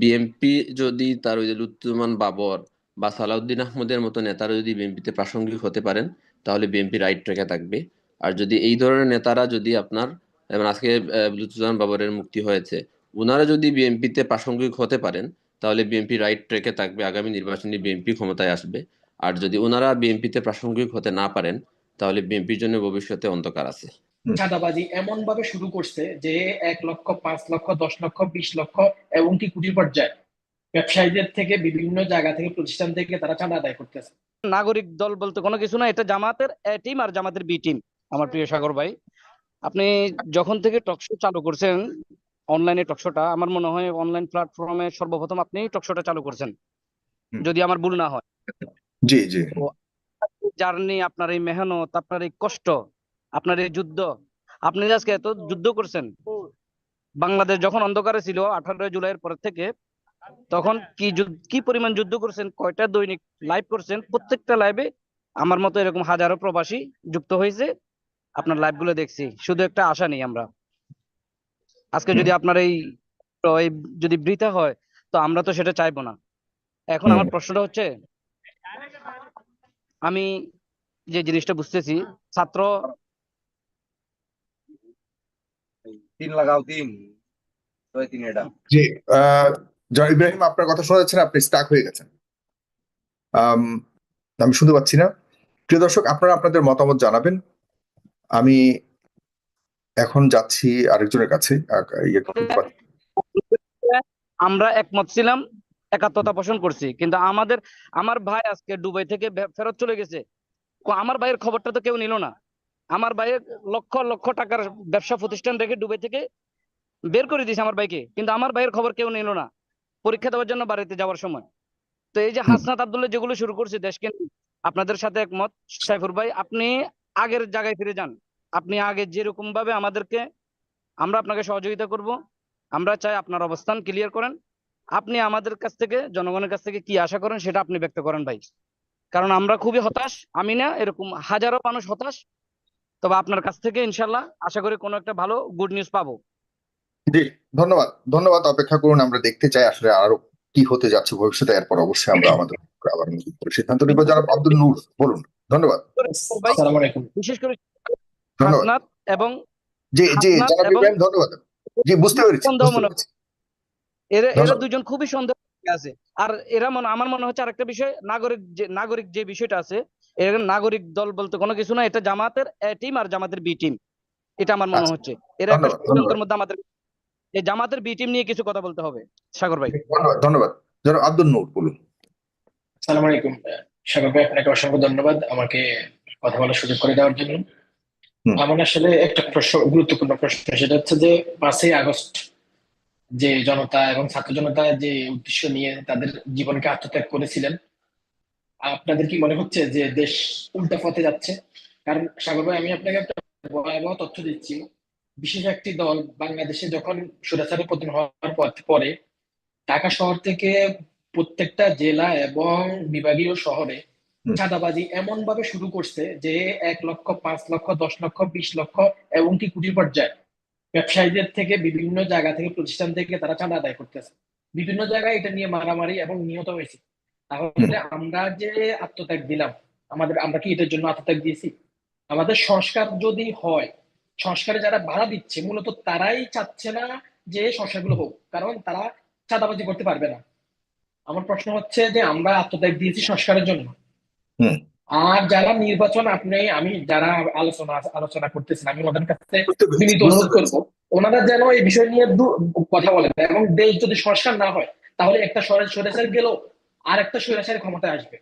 BNP যদি তার ওই যে লুৎফুজ্জামান বাবর বা সালাউদ্দিন আহমদের মতো নেতারা যদি বিএনপিতে প্রাসঙ্গিক হতে পারেন, তাহলে বিএনপি রাইট ট্র্যাকে থাকবে। আর যদি এই ধরনের নেতারা যদি আপনার আজকে লুৎফুজ্জামান বাবরের মুক্তি হয়েছে ওনারা যদি বিএনপিতে প্রাসঙ্গিক হতে পারেন, তাহলে বিএনপি রাইট ট্র্যাকে থাকবে, আগামী নির্বাচনে বিএনপি ক্ষমতায় আসবে। আর যদি ওনারা বিএনপিতে প্রাসঙ্গিক হতে না পারেন, তাহলে বিএনপির জন্য ভবিষ্যতে অন্ধকার আছে। চাঁদাবাজি এমন ভাবে শুরু করছে যে এক লক্ষ পাঁচ লক্ষ দশ লক্ষ বিশ লক্ষ এবং কি কোটি পর্যায়ে ব্যবসায়ীদের থেকে বিভিন্ন জায়গা থেকে প্রতিষ্ঠান থেকে তারা চাঁদা আদায় করতেছে। নাগরিক দল বলতে কোনো কিছু না এটা জামাতের এ টিম আর জামাতের বি টিম আমার প্রিয় সাগর ভাই। আপনি যখন থেকে টকশো চালু করছেন অনলাইনে টকশোটা আমার মনে হয় অনলাইন প্ল্যাটফর্মে সর্বপ্রথম আপনি টকশোটা চালু করছেন যদি আমার ভুল না হয়। জি জি। জার্নি আপনার এই মেহনত আপনার এই কষ্ট আপনার এই যুদ্ধ আপনি আজকে এত যুদ্ধ করছেন বাংলাদেশ যখন অন্ধকারে ছিল আঠারোই জুলাইয়ের পর থেকে তখন কি কি পরিমাণ যুদ্ধ করছেন কয়টা দৈনিক লাইভ করছেন প্রত্যেকটা লাইভে আমার মতো এরকম হাজারো প্রবাসী যুক্ত হয়েছে। আপনার লাইভগুলো দেখছি শুধু একটা আশা নেই আমরা। আজকে যদি আপনার এই যদি বৃথা হয় তো আমরা তো সেটা চাইব না। এখন আমার প্রশ্নটা হচ্ছে আমি যে জিনিসটা বুঝতেছি ছাত্র তিন লাগাও তিন ছয় তিন এটা। জি জনাব ইব্রাহিম আপনার কথা শোনা যাচ্ছে না আপনি স্টাক হয়ে গেছেন। আমি শুনতে পাচ্ছি না। প্রিয় দর্শক আপনারা আপনাদের মতামত জানাবেন। আমি এখন যাচ্ছি আরেকজনের কাছে ইয়ে। আমরা একমত ছিলাম একাত্মতা পোষণ করছি। কিন্তু আমাদের আমার ভাই আজকে দুবাই থেকে ফেরত চলে গেছে। আমার ভাইয়ের খবরটা তো কেউ নিল না। আমার ভাইয়ের লক্ষ লক্ষ টাকার ব্যবসা প্রতিষ্ঠান রেখে দুবাই থেকে বের করে দিয়েছে আমার ভাইকে। কিন্তু আমার ভাইয়ের খবর কেউ নিল না পরীক্ষা দেওয়ার জন্য বাড়িতে যাওয়ার সময়। তো এই যে। হাসনাত আব্দুল্লাহ যেগুলো শুরু করছে দেশকে নিয়ে, আপনাদের সাথে একমত। সাইফুর ভাই আপনি আগের জায়গায় ফিরে যান। আপনি আগে যেরকম ভাবে আমাদেরকে আমরা আপনাকে সহযোগিতা করব। আমরা চাই আপনার অবস্থান ক্লিয়ার করেন। আপনি আমাদের কাছ থেকে জনগণের কাছ থেকে কি আশা করেন সেটা আপনি ব্যক্ত করেন ভাই। কারণ আমরা খুবই হতাশ আমি না এরকম হাজারো মানুষ হতাশ। তবে আপনার কাছ থেকে ইনশাল্লাহ আশা করি কোনো একটা ভালো গুড নিউজ পাবো। জি ধন্যবাদ। ধন্যবাদ অপেক্ষা করুন আমরা দেখতে চাই আসলে আরও কি হতে যাচ্ছে ভবিষ্যতে এরপর অবশ্যই আমরা আমাদের আবার সিদ্ধান্ত নিব জনাব আব্দুল নূর বলুন। ধন্যবাদ। বিশেষ করে ধন্যবাদ। এবং জি জি ধন্যবাদ। জি বুঝতে পেরেছি। এরা এরা দুজন খুবই সন্দেহ আছে। আর এরা মনে আমার মনে হচ্ছে আরেকটা বিষয় নাগরিক যে নাগরিক যে বিষয়টা আছে এর নাগরিক দল বলতে কোনো কিছু না এটা জামাতের এ টিম আর জামাতের বি টিম। এটা আমার মনে আচ্ছা। হচ্ছে। এরা একটা মধ্যে আমাদের এই জামাতের বি টিম নিয়ে কিছু কথা বলতে হবে। সাগর ভাই। ধন্যবাদ ধন্যবাদ। জনাব আব্দুল নূর বলুন। আসসালামু আলাইকুম। সাগর ভাই আপনাকে অসংখ্য ধন্যবাদ আমাকে কথা বলার সুযোগ করে দেওয়ার জন্য। আমার আসলে একটা প্রশ্ন গুরুত্বপূর্ণ প্রশ্ন সেটা হচ্ছে যে পাঁচই আগস্ট যে জনতা এবং ছাত্র জনতা যে উদ্দেশ্য নিয়ে তাদের জীবনকে আত্মত্যাগ করেছিলেন আপনাদের কি মনে হচ্ছে যে দেশ উল্টা পথে যাচ্ছে? কারণ সাগর ভাই আমি আপনাকে একটা ভয়াবহ তথ্য দিচ্ছি। বিশেষ একটি দল বাংলাদেশে যখন সুরাচারের পতন হওয়ার পর- পরে ঢাকা শহর থেকে প্রত্যেকটা জেলা এবং বিভাগীয় শহরে চাঁদাবাজি এমন ভাবে শুরু করছে যে এক লক্ষ পাঁচ লক্ষ দশ লক্ষ বিশ লক্ষ এবং কি কোটি পর্যায়ে ব্যবসায়ীদের থেকে বিভিন্ন জায়গা থেকে প্রতিষ্ঠান থেকে তারা চাঁদা আদায় করতেছে। বিভিন্ন জায়গায় এটা নিয়ে মারামারি এবং নিহত হয়েছে। তাহলে আমরা যে আত্মত্যাগ দিলাম আমাদের আমরা কি এটার জন্য আত্মত্যাগ দিয়েছি? আমাদের সংস্কার যদি হয় সংস্কারে যারা বাধা দিচ্ছে মূলত তারাই চাচ্ছে না যে সংস্কারগুলো হোক কারণ তারা চাঁদাবাজি করতে পারবে না। আমার প্রশ্ন হচ্ছে যে আমরা আত্মত্যাগ দিয়েছি সংস্কারের জন্য। আর যারা নির্বাচন আপনি আমি যারা আলোচনা আলোচনা করতেছেন আমি ওদের কাছে বুঝতে বিনীত অনুরোধ করব ওনারা যেন এই বিষয় নিয়ে কথা বলেন এবং দেশ যদি সংস্কার না হয় তাহলে একটা স্বৈরাচার গেলেও আর একটা স্বৈরাচারের ক্ষমতায় আসবে।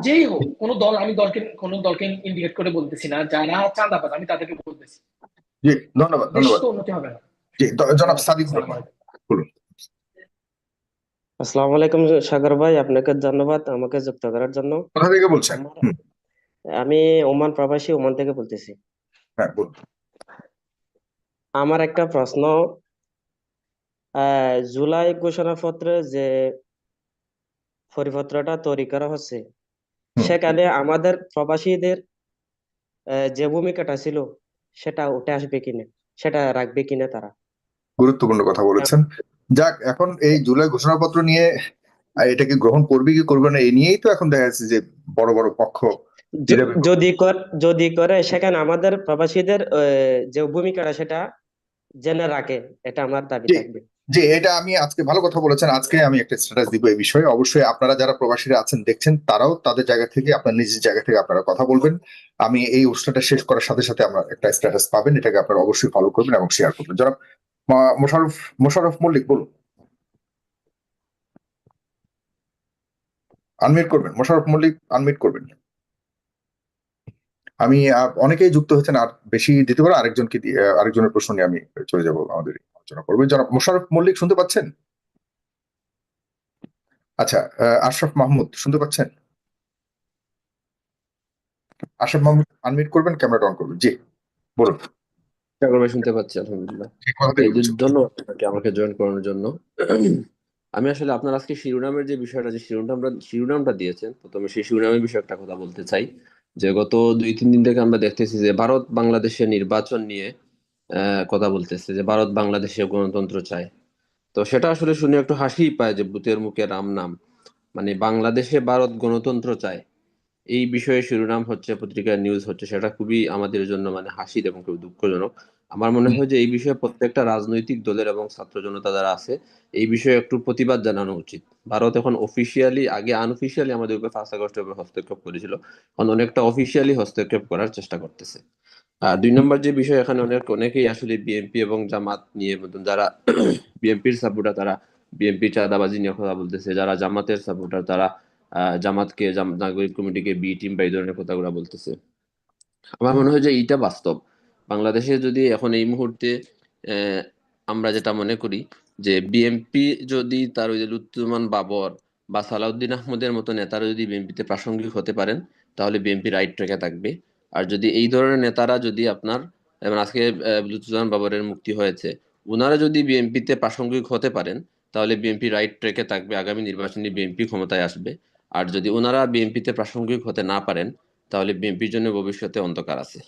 যেই হোক কোনো দল আমি দলকে কোনো দলকে ইন্ডিকেট করে বলতেছি না যারা চাঁদাবাজ আমি তাদেরকে বলতেছি। জি ধন্যবাদ দেশ ধন্যবাদ উন্নতি হবে না। জি জনাব সাদিক রহমান আসসালামু আলাইকুম সাগর ভাই আপনাকে ধন্যবাদ আমাকে যুক্ত করার জন্য। কোথা থেকে বলছেন? আমি ওমান প্রবাসী ওমান থেকে বলতেছি। হ্যাঁ বলুন। আমার একটা প্রশ্ন আহ, জুলাই ঘোষণাপত্রে যে পরিপত্রটা তৈরি করা হচ্ছে। সেখানে আমাদের প্রবাসীদের যে ভূমিকাটা ছিল সেটা উঠে আসবে কিনা সেটা রাখবে কিনা তারা। গুরুত্বপূর্ণ কথা বলেছেন। যাক এখন এই জুলাই ঘোষণাপত্র নিয়ে এটাকে গ্রহণ করবে কি করবে না এই নিয়েই তো এখন দেখা যাচ্ছে যে বড় বড় পক্ষ যদি কর- যদি করে সেখানে আমাদের প্রবাসীদের যে ভূমিকাটা সেটা জেনে রাখে এটা আমার দাবি। থাকবে। যে এটা আমি আজকে ভালো কথা বলেছেন, আজকে আমি একটা স্ট্যাটাস দিব এই বিষয়ে। অবশ্যই আপনারা যারা প্রবাসীরা আছেন, দেখছেন, তারাও তাদের জায়গা থেকে, আপনার নিজের জায়গা থেকে আপনারা কথা বলবেন। আমি এই অনুষ্ঠানটা শেষ করার সাথে সাথে আমরা একটা স্ট্যাটাস পাবেন, এটাকে আপনারা অবশ্যই ফলো করবেন এবং শেয়ার করবেন। যারা মোশারফ মোশারফ মল্লিক, বলুন। আনমিট করবেন। মোশারফ মল্লিক আনমিট করবেন। আমি অনেকেই যুক্ত হয়েছেন, আর বেশি দিতে পারো আরেকজনকে আরেকজনের প্রশ্ন নিয়ে আমি চলে যাব আমাদের। আলোচনা করবেন জনাব মোশারফ মল্লিক শুনতে পাচ্ছেন? আচ্ছা আশরাফ মাহমুদ শুনতে পাচ্ছেন? আশরাফ মাহমুদ আনমিট করবেন ক্যামেরাটা অন করবেন। জি বলুন। শুনতে পাচ্ছি আলহামদুলিল্লাহ। ধন্যবাদ আপনাকে আমাকে জয়েন করানোর জন্য। আমি আসলে আপনার আজকে শিরোনামের যে বিষয়টা যে শিরোনামটা শিরোনামটা দিয়েছেন প্রথমে সেই শিরোনামের বিষয়ে একটা কথা বলতে চাই। যে গত দুই তিন দিন থেকে আমরা দেখতেছি যে ভারত বাংলাদেশের নির্বাচন নিয়ে কথা বলতেছে যে ভারত বাংলাদেশে গণতন্ত্র চায়। তো সেটা আসলে শুনে একটু হাসি পায় যে ভূতের মুখে রাম নাম। মানে বাংলাদেশে ভারত গণতন্ত্র চায়। এই বিষয়ে শিরোনাম হচ্ছে পত্রিকার নিউজ হচ্ছে সেটা খুবই আমাদের জন্য মানে হাসির এবং খুব দুঃখজনক। আমার মনে হয় যে এই বিষয়ে প্রত্যেকটা রাজনৈতিক দলের এবং ছাত্র জনতা যারা আছে এই বিষয়ে একটু প্রতিবাদ জানানো উচিত। ভারত এখন অফিসিয়ালি আগে আনঅফিসিয়ালি আমাদের উপর ফার্স্ট আগস্টের উপর হস্তক্ষেপ করেছিল। এখন অনেকটা অফিসিয়ালি হস্তক্ষেপ করার চেষ্টা করতেছে। আর দুই নম্বর যে বিষয়, এখানে অনেক, অনেকেই আসলে বিএনপি এবং জামাত নিয়ে মতন যারা বিএনপির সাপোর্টার তারা বিএনপি চাঁদাবাজি নিয়ে কথা বলতেছে, যারা জামাতের সাপোর্টার তারা জামাতকে নাগরিক কমিটিকে বি টিম বা এই ধরনের কথাগুলো বলতেছে। আমার মনে হয় যে এইটা বাস্তব। বাংলাদেশে যদি এখন এই মুহূর্তে আমরা যেটা মনে করি যে বিএনপি যদি তার ওই যে লুৎফুজ্জামান বাবর বা সালাউদ্দিন আহমদের মতো নেতারা যদি বিএনপিতে প্রাসঙ্গিক হতে পারেন, তাহলে বিএনপি রাইট ট্র্যাকে থাকবে। আর যদি এই ধরনের নেতারা যদি আপনার আজকে আহ, বাবরের মুক্তি হয়েছে ওনারা যদি বিএনপিতে প্রাসঙ্গিক হতে পারেন তাহলে বিএনপি রাইট ট্রেকে থাকবে আগামী নির্বাচনে বিএনপি ক্ষমতায় আসবে। আর যদি ওনারা বিএনপিতে প্রাসঙ্গিক হতে না পারেন তাহলে বিএনপির জন্য ভবিষ্যতে অন্ধকার আছে।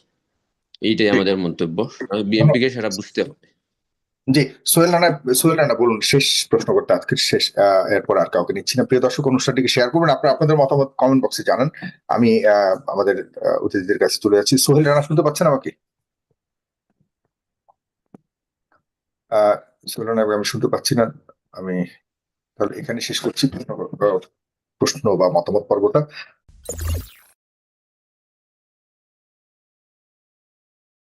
এইটাই আমাদের মন্তব্য। বিএনপিকে সেটা বুঝতে হবে। জি, সোহেল রানা সোহেল রানা, বলুন, শেষ প্রশ্ন করতে আজকের শেষ এরপর আর কাউকে নিচ্ছি না। প্রিয় দর্শক, অনুষ্ঠানটিকে শেয়ার করবেন। আপনারা, আপনাদের মতামত কমেন্ট বক্সে জানান। আমি আমাদের অতিথিদের কাছে চলে যাচ্ছি। সোহেল রানা, শুনতে পাচ্ছেন আমাকে? সোহেল রানা, আমি শুনতে পাচ্ছি না। আমি তাহলে এখানে শেষ করছি প্রশ্ন প্রশ্ন বা মতামত পর্বটা।